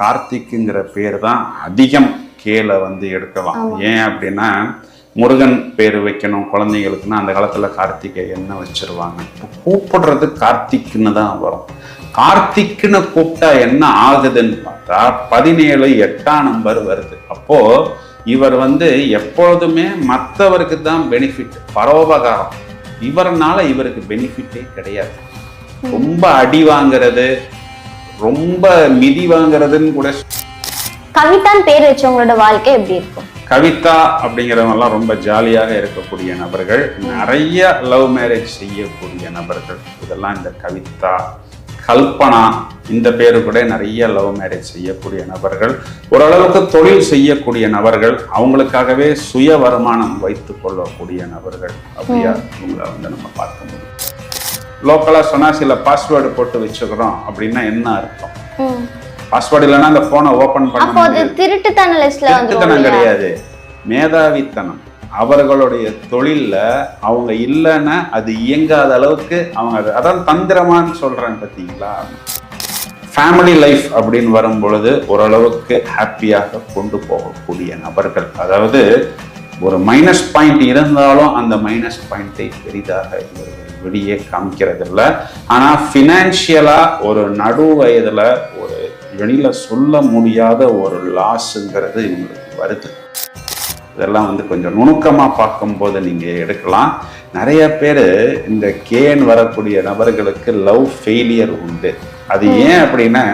கார்த்திக்குங்கிற பேர் தான் அதிகம் கேல வந்து எடுக்கலாம். ஏன் அப்படின்னா முருகன் பேர் வைக்கணும் குழந்தைங்களுக்குன்னா அந்த காலத்துல கார்த்திகேயன்னு வச்சிருவாங்க? இப்போ கூப்பிடுறது கார்த்திக்னு தான் வரும். கார்த்திக்னு கூப்பிட்டா என்ன ஆகுதுன்னு பார்த்தா பதினேழு எட்டாம் நம்பர் வருது. அப்போ இவர் வந்து எப்பொழுதுமே மற்றவருக்கு தான் பெனிஃபிட் பரோபகாரம். இவரனால இவருக்கு பெனிஃபிட்டே கிடையாது. ரொம்ப அடி வாங்குறது ரொம்ப மிதி வாங்குறதுன்னு கூட கவிதான் பேர் வச்சவங்களோட வாழ்க்கை எப்படி இருக்கும்? கவிதா அப்படிங்கிறவங்கலாம் ரொம்ப ஜாலியாக இருக்கக்கூடிய நபர்கள் நிறைய லவ் மேரேஜ் செய்யக்கூடிய நபர்கள். இதெல்லாம் இந்த கவிதா கல்பனா இந்த பேரு கூட நிறைய லவ் மேரேஜ் செய்யக்கூடிய நபர்கள். ஓரளவுக்கு தொழில் செய்யக்கூடிய நபர்கள் அவங்களுக்காகவே சுய வருமானம் வைத்துக் கொள்ளக்கூடிய நபர்கள். அப்படியா? இவங்களை வந்து நம்ம பார்க்க முடியும். லோக்கலா சொன்னா சில பாஸ்வேர்டு போட்டு வச்சுக்கிறோம் அப்படின்னா என்ன அர்த்தம். பாஸ்வேர்டு இல்லைன்னா அந்த போனை ஓபன் பண்ண திருட்டுத்தனம் கிடையாது. மேதாவித்தனம். அவர்களுடைய தொழில்ல அவங்க இல்லைன்னா அது இயங்காத அளவுக்கு அவங்க அது- அதான் தந்திரமான்னு சொல்றேன் பார்த்தீங்களா ஃபேமிலி லைஃப் அப்படின்னு வரும் பொழுது ஓரளவுக்கு ஹாப்பியாக கொண்டு போகக்கூடிய நபர்கள். அதாவது ஒரு மைனஸ் பாயிண்ட் இருந்தாலும் அந்த மைனஸ் பாயிண்டை பெரிதாக இவர்கள் வெளியே காமிக்கிறது இல்லை ஆனால் ஃபினான்ஷியலாக ஒரு நடு வயதில் ஒரு வெளியில சொல்ல முடியாத ஒரு லாஸுங்கிறது இவங்களுக்கு வருது. இதெல்லாம் வந்து கொஞ்சம் நுணுக்கமாக பார்க்கும்போது நீங்கள் எடுக்கலாம். நிறைய பேர் இந்த கேன் வரக்கூடிய நபர்களுக்கு லவ் ஃபெயிலியர் உண்டு. அது ஏன் அப்படின்னா